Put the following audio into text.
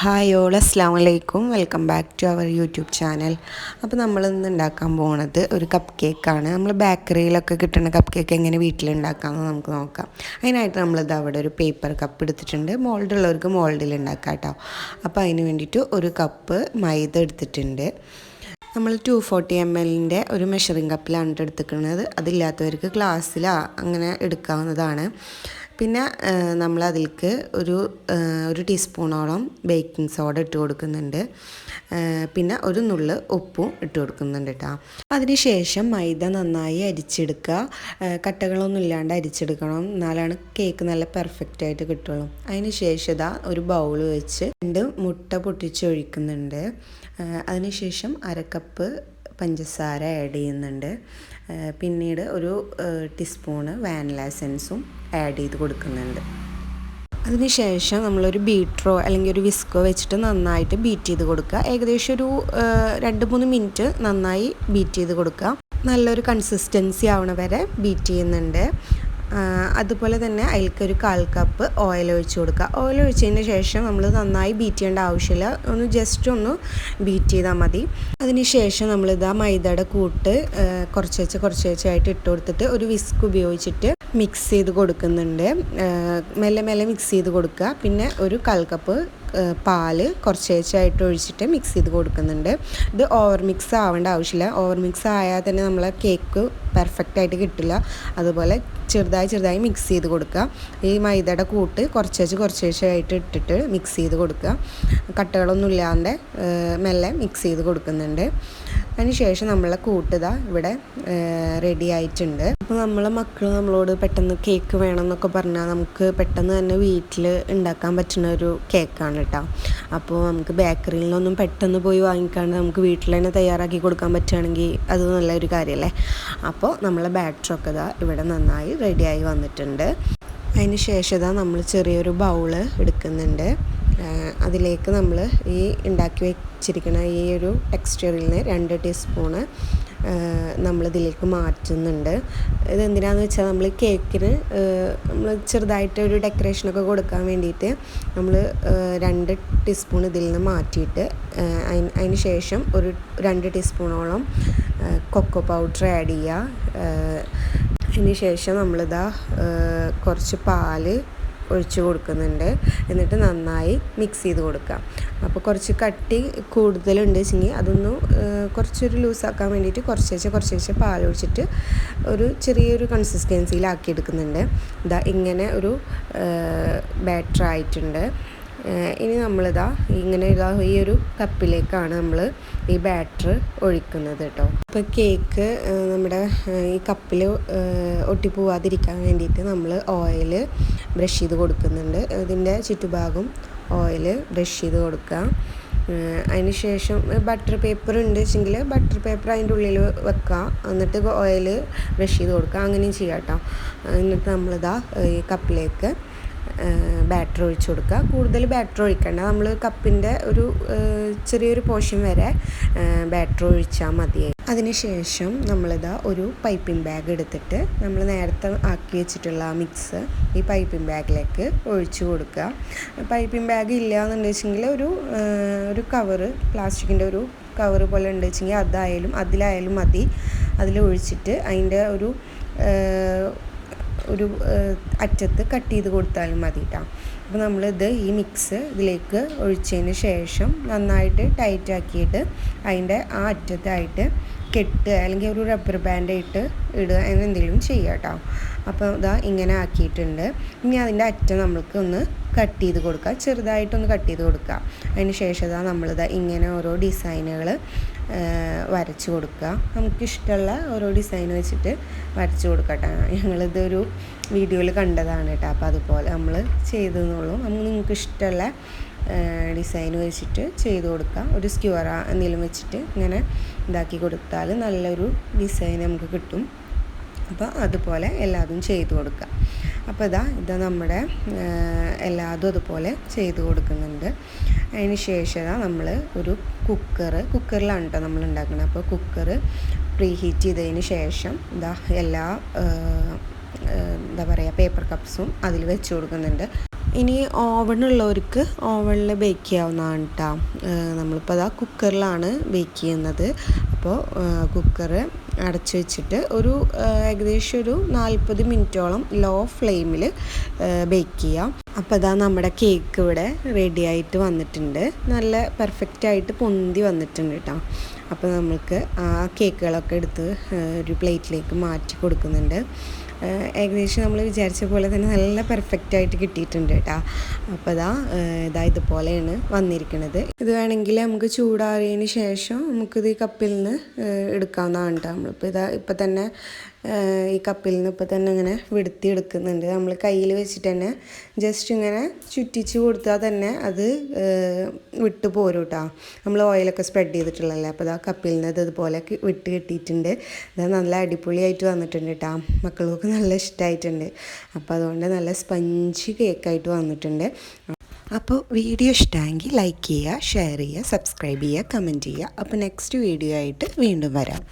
Hi all അസ്സാം വലൈക്കും welcome back to our YouTube channel അപ്പോൾ നമ്മൾ ഇന്ന് ഉണ്ടാക്കാൻ പോണത് ഒരു കപ്പ് കേക്കാണ് നമ്മൾ ബേക്കറിയിലൊക്കെ കിട്ടുന്ന കപ്പ് കേക്ക് എങ്ങനെ വീട്ടിലുണ്ടാക്കാമെന്ന് നമുക്ക് നോക്കാം. അതിനായിട്ട് നമ്മളിത് അവിടെ ഒരു പേപ്പർ കപ്പ് എടുത്തിട്ടുണ്ട്. മോൾഡ് ഉള്ളവർക്ക് മോൾഡിൽ ഉണ്ടാക്കാം കേട്ടോ അപ്പോൾ അതിന് വേണ്ടിയിട്ട് ഒരു കപ്പ് മൈദ എടുത്തിട്ടുണ്ട്. നമ്മൾ ടു ഫോർട്ടി എം എല്ലിന്റെ ഒരു മെഷറിംഗ് കപ്പിലാണ് എടുത്തിരിക്കുന്നത് അതില്ലാത്തവർക്ക് ഗ്ലാസ്സിലാണ് അങ്ങനെ എടുക്കാവുന്നതാണ്. പിന്നെ നമ്മൾ അതിലേക്ക് ഒരു ഒരു ടീസ്പൂണോളം ബേക്കിംഗ് സോഡ ഇട്ട് കൊടുക്കുന്നുണ്ട്. പിന്നെ ഒരു നുള്ള് ഉപ്പും ഇട്ട് കൊടുക്കുന്നുണ്ട് കേട്ടോ അതിനുശേഷം മൈദ നന്നായി അരിച്ചെടുക്കുക. കട്ടകളൊന്നും ഇല്ലാണ്ട് അരിച്ചെടുക്കണം. എന്നാലാണ് കേക്ക് നല്ല പെർഫെക്റ്റ് ആയിട്ട് കിട്ടുള്ളൂ. അതിന് ശേഷം ഇതാ ഒരു ബൗൾ വെച്ച് രണ്ട് മുട്ട പൊട്ടിച്ചൊഴിക്കുന്നുണ്ട്. അതിനുശേഷം അരക്കപ്പ് പഞ്ചസാര ആഡ് ചെയ്യുന്നുണ്ട്. പിന്നീട് ഒരു ടീസ്പൂണ് വാനില എസൻസും ആഡ് ചെയ്ത് കൊടുക്കുന്നുണ്ട്. അതിനുശേഷം നമ്മളൊരു ബീറ്ററോ അല്ലെങ്കിൽ ഒരു വിസ്കോ വെച്ചിട്ട് നന്നായിട്ട് ബീറ്റ് ചെയ്ത് കൊടുക്കുക. ഏകദേശം ഒരു രണ്ട് മൂന്ന് മിനിറ്റ് നന്നായി ബീറ്റ് ചെയ്ത് കൊടുക്കുക. നല്ലൊരു കൺസിസ്റ്റൻസി ആവണ വരെ ബീറ്റ് ചെയ്യുന്നുണ്ട്. അതുപോലെ തന്നെ അതിലേക്ക് ഒരു കാൽ കപ്പ് ഓയിൽ ഒഴിച്ച് കൊടുക്കുക. ഓയിൽ ഒഴിച്ചതിന് ശേഷം നമ്മൾ നന്നായി ബീറ്റ് ചെയ്യേണ്ട ആവശ്യമില്ല. ഒന്ന് ജസ്റ്റ് ഒന്ന് ബീറ്റ് ചെയ്താൽ മതി. അതിന് ശേഷം നമ്മളിതാ മൈദയുടെ കൂട്ട് കുറച്ച് വെച്ച് കുറച്ച് വെച്ചായിട്ട് ഇട്ട് കൊടുത്തിട്ട് ഒരു വിസ്ക് ഉപയോഗിച്ചിട്ട് മിക്സ് ചെയ്ത് കൊടുക്കുന്നുണ്ട്. മെല്ലെ മെല്ലെ മിക്സ് ചെയ്ത് കൊടുക്കുക. പിന്നെ ഒരു കാൽ കപ്പ് പാൽ കുറച്ച് വെച്ചായിട്ട് ഒഴിച്ചിട്ട് മിക്സ് ചെയ്ത് കൊടുക്കുന്നുണ്ട്. ഇത് ഓവർ മിക്സ് ആവേണ്ട ആവശ്യമില്ല. ഓവർ മിക്സ് ആയാൽ തന്നെ നമ്മൾ കേക്ക് പെർഫെക്റ്റ് ആയിട്ട് കിട്ടില്ല. അതുപോലെ ചെറുതായി ചെറുതായി മിക്സ് ചെയ്ത് കൊടുക്കുക. ഈ മൈദയുടെ കൂട്ട് കുറച്ച് വെച്ച് കുറച്ച് വെച്ചായിട്ട് ഇട്ടിട്ട് മിക്സ് ചെയ്ത് കൊടുക്കുക. കട്ടകളൊന്നും ഇല്ലാണ്ട് മെല്ലെ മിക്സ് ചെയ്ത് കൊടുക്കുന്നുണ്ട്. അതിന് ശേഷം നമ്മളെ കൂട്ടുക ഇവിടെ റെഡി ആയിട്ടുണ്ട്. അപ്പോൾ നമ്മളെ മക്കൾ നമ്മളോട് പെട്ടെന്ന് കേക്ക് വേണം എന്നൊക്കെ പറഞ്ഞാൽ നമുക്ക് പെട്ടെന്ന് തന്നെ വീട്ടിൽ ഉണ്ടാക്കാൻ പറ്റുന്ന ഒരു കേക്കാണ് കേട്ടോ അപ്പോൾ നമുക്ക് ബേക്കറിയിൽ നിന്നൊന്നും പെട്ടെന്ന് പോയി വാങ്ങിക്കാണ്ട് നമുക്ക് വീട്ടിൽ തന്നെ തയ്യാറാക്കി കൊടുക്കാൻ പറ്റുകയാണെങ്കിൽ അത് നല്ലൊരു കാര്യമല്ലേ അപ്പോൾ നമ്മളെ ബാറ്ററൊക്കെ ഇതാ ഇവിടെ നന്നായി റെഡിയായി വന്നിട്ടുണ്ട്. അതിന് ശേഷം ഇതാ നമ്മൾ ചെറിയൊരു ബൗൾ എടുക്കുന്നുണ്ട്. അതിലേക്ക് നമ്മൾ ഈ ഉണ്ടാക്കി വെച്ചിരിക്കുന്ന ഈ ഒരു ടെക്സ്ചറിൽ നിന്ന് രണ്ട് ടീസ്പൂണ് നമ്മളിതിലേക്ക് മാറ്റുന്നുണ്ട്. ഇത് എന്തിനാന്ന് വെച്ചാൽ നമ്മൾ കേക്കിന് നമ്മൾ ചെറുതായിട്ട് ഒരു ഡെക്കറേഷനൊക്കെ കൊടുക്കാൻ വേണ്ടിയിട്ട് നമ്മൾ രണ്ട് ടീസ്പൂൺ ഇതിൽ നിന്ന് മാറ്റിയിട്ട് അതിന് ശേഷം ഒരു രണ്ട് ടീസ്പൂണോളം കൊക്കോ പൗഡർ ആഡ് ചെയ്യുക അതിന് ശേഷം നമ്മളിതാ കുറച്ച് പാൽ ഒഴിച്ച് കൊടുക്കുന്നുണ്ട്. എന്നിട്ട് നന്നായി മിക്സ് ചെയ്ത് കൊടുക്കാം അപ്പോൾ കുറച്ച് കട്ടി കൂടുതലുണ്ട് വെച്ചെങ്കിൽ അതൊന്ന് കുറച്ചൊരു ലൂസാക്കാൻ വേണ്ടിയിട്ട് കുറച്ച് വെച്ച് കുറച്ച് വെച്ച് പാൽ ഒഴിച്ചിട്ട് ഒരു ചെറിയൊരു കൺസിസ്റ്റൻസിയിലാക്കി എടുക്കുന്നുണ്ട്. ഇതാ ഇങ്ങനെ ഒരു ബാറ്റർ ആയിട്ടുണ്ട്. ഇനി നമ്മളിതാ ഇങ്ങനെ ഇതാ ഈ ഒരു കപ്പിലേക്കാണ് നമ്മൾ ഈ ബാറ്റർ ഒഴിക്കുന്നത് കേട്ടോ അപ്പോൾ കേക്ക് നമ്മുടെ ഈ കപ്പിൽ ഒട്ടിപ്പോവാതിരിക്കാൻ വേണ്ടിയിട്ട് നമ്മൾ ഓയിൽ ബ്രഷ് ചെയ്ത് കൊടുക്കുന്നുണ്ട്. ഇതിന്റെ ചുറ്റുഭാഗം ഓയിൽ ബ്രഷ് ചെയ്ത് കൊടുക്കുക അതിന് ശേഷം ബട്ടർ പേപ്പർ ഉണ്ട് വെച്ചെങ്കിൽ ബട്ടർ പേപ്പർ അതിന്റെ ഉള്ളിൽ വെക്കുക എന്നിട്ട് ഓയിൽ ബ്രഷ് ചെയ്ത് കൊടുക്കുക അങ്ങനെയും ചെയ്യാം കേട്ടോ എന്നിട്ട് നമ്മളിതാ ഈ കപ്പിലേക്ക് ബാറ്റർ ഒഴിച്ച് കൊടുക്കുക. കൂടുതൽ ബാറ്റർ ഒഴിക്കേണ്ട. നമ്മൾ കപ്പിന്റെ ഒരു ചെറിയൊരു പോർഷൻ വരെ ബാറ്റർ ഒഴിച്ചാൽ മതിയായി അതിനുശേഷം നമ്മളിതാ ഒരു പൈപ്പിംഗ് ബാഗ് എടുത്തിട്ട് നമ്മൾ നേരത്തെ ആക്കി വെച്ചിട്ടുള്ള ആ മിക്സ് ഈ പൈപ്പിംഗ് ബാഗിലേക്ക് ഒഴിച്ചു കൊടുക്കുക. പൈപ്പിംഗ് ബാഗ് ഇല്ല എന്നുണ്ടെച്ചെങ്കിൽ ഒരു ഒരു കവറ് പ്ലാസ്റ്റിക്കിന്റെ ഒരു കവറ് പോലെ ഉണ്ട് വെച്ചെങ്കിൽ അതായാലും അതിലായാലും മതി. അതിൽ ഒഴിച്ചിട്ട് അതിന്റെ ഒരു ഒരു അറ്റത്ത് കട്ട് ചെയ്ത് കൊടുത്താലും മതി കേട്ടോ അപ്പോൾ നമ്മളിത് ഈ മിക്സ് ഇതിലേക്ക് ഒഴിച്ചതിന് ശേഷം നന്നായിട്ട് ടൈറ്റ് ആക്കിയിട്ട് അതിന്റെ ആ അറ്റത്തായിട്ട് കെട്ട് അല്ലെങ്കിൽ ഒരു റബ്ബർ ബാൻഡ് ഇട്ട് ഇടുക എന്നെന്തെങ്കിലും ചെയ്യുക കേട്ടോ അപ്പോൾ ഇതാ ഇങ്ങനെ ആക്കിയിട്ടുണ്ട്. ഇനി അതിന്റെ അറ്റം നമ്മൾക്ക് ഒന്ന് കട്ട് ചെയ്ത് കൊടുക്കുക ചെറുതായിട്ടൊന്ന് കട്ട് ചെയ്ത് കൊടുക്കുക അതിന് ശേഷം ഇതാ നമ്മളിതാ ഇങ്ങനെ ഓരോ ഡിസൈനുകൾ വരച്ച് കൊടുക്കുക. നമുക്കിഷ്ടമുള്ള ഓരോ ഡിസൈൻ വെച്ചിട്ട് വരച്ചു കൊടുക്കട്ടെ ഞങ്ങളിതൊരു വീഡിയോയിൽ കണ്ടതാണ് കേട്ടോ. അപ്പോൾ അതുപോലെ നമ്മൾ ചെയ്തെന്നുള്ളൂ നമുക്ക് നിങ്ങൾക്ക് ഇഷ്ടമുള്ള ഡിസൈൻ വെച്ചിട്ട് ചെയ്ത് കൊടുക്കുക ഒരു സ്ക്യൂറ എന്തെങ്കിലും വെച്ചിട്ട് ഇങ്ങനെ ഇതാക്കി കൊടുത്താൽ നല്ലൊരു ഡിസൈൻ നമുക്ക് കിട്ടും. അപ്പോൾ അതുപോലെ എല്ലാതും ചെയ്ത് കൊടുക്കുക അപ്പോൾ ഇതാ ഇത് നമ്മുടെ എല്ലാതും അതുപോലെ ചെയ്ത് കൊടുക്കുന്നുണ്ട്. അതിന് ശേഷം നമ്മൾ ഒരു കുക്കർ കുക്കറിലാണ് കേട്ടോ നമ്മൾ ഉണ്ടാക്കുന്നത് അപ്പോൾ കുക്കർ പ്രീ ഹീറ്റ് ചെയ്തതിന് ശേഷം ഇതാ എല്ലാ എന്താ പറയുക പേപ്പർ കപ്സും അതിൽ വെച്ച് കൊടുക്കുന്നുണ്ട്. ഇനി ഓവണുള്ളവർക്ക് ഓവണിൽ ബേക്ക് ചെയ്യാവുന്നതാണ് കേട്ടോ നമ്മളിപ്പോൾ അതാ കുക്കറിലാണ് ബേക്ക് ചെയ്യുന്നത്. അപ്പോൾ കുക്കർ അടച്ചു വെച്ചിട്ട് ഒരു ഏകദേശം ഒരു നാൽപ്പത് മിനിറ്റോളം ലോ ഫ്ലെയിമിൽ ബേക്ക് ചെയ്യാം. അപ്പോൾ അതാ നമ്മുടെ കേക്ക് ഇവിടെ റെഡി ആയിട്ട് വന്നിട്ടുണ്ട്. നല്ല പെർഫെക്റ്റ് ആയിട്ട് പൊന്തി വന്നിട്ടുണ്ട് കേട്ടോ അപ്പോൾ നമ്മൾക്ക് ആ കേക്കുകളൊക്കെ എടുത്ത് ഒരു പ്ലേറ്റിലേക്ക് മാറ്റി കൊടുക്കുന്നുണ്ട്. ഏകദേശം നമ്മൾ വിചാരിച്ച പോലെ തന്നെ നല്ല പെർഫെക്റ്റ് ആയിട്ട് കിട്ടിയിട്ടുണ്ട് കേട്ടോ അപ്പോൾ ഇതാ ഇതാ ഇതുപോലെയാണ് വന്നിരിക്കുന്നത് ഇത് വേണമെങ്കിൽ നമുക്ക് ചൂടാറിയതിന് ശേഷം നമുക്കിത് ഈ കപ്പിൽ നിന്ന് എടുക്കാവുന്നതാണ് കേട്ടോ നമ്മളിപ്പോൾ ഇതാ ഇപ്പം തന്നെ ഈ കപ്പിൽ നിന്ന് ഇപ്പം തന്നെ ഇങ്ങനെ വിടുത്തി എടുക്കുന്നുണ്ട് നമ്മൾ കയ്യിൽ വെച്ചിട്ട് തന്നെ ജസ്റ്റ് ഇങ്ങനെ ചുറ്റിച്ച് കൊടുത്താൽ തന്നെ അത് വിട്ടു പോരും കേട്ടോ നമ്മൾ ഓയിലൊക്കെ സ്പ്രെഡ് ചെയ്തിട്ടുള്ളതല്ലേ? അപ്പോൾ ആ കപ്പിൽ നിന്ന് അത് ഇതുപോലെ വിട്ട് കിട്ടിയിട്ടുണ്ട്. ഇത് നല്ല അടിപൊളിയായിട്ട് വന്നിട്ടുണ്ട് കേട്ടോ മക്കൾക്കൊക്കെ നല്ല ഇഷ്ടമായിട്ടുണ്ട് അപ്പോൾ അതുകൊണ്ട് നല്ല സ്പഞ്ച് കേക്കായിട്ട് വന്നിട്ടുണ്ട്. അപ്പോൾ വീഡിയോ ഇഷ്ടമെങ്കിൽ ലൈക്ക് ചെയ്യുക ഷെയർ ചെയ്യുക സബ്സ്ക്രൈബ് ചെയ്യുക കമന്റ് ചെയ്യുക. അപ്പോൾ നെക്സ്റ്റ് വീഡിയോ ആയിട്ട് വീണ്ടും വരാം.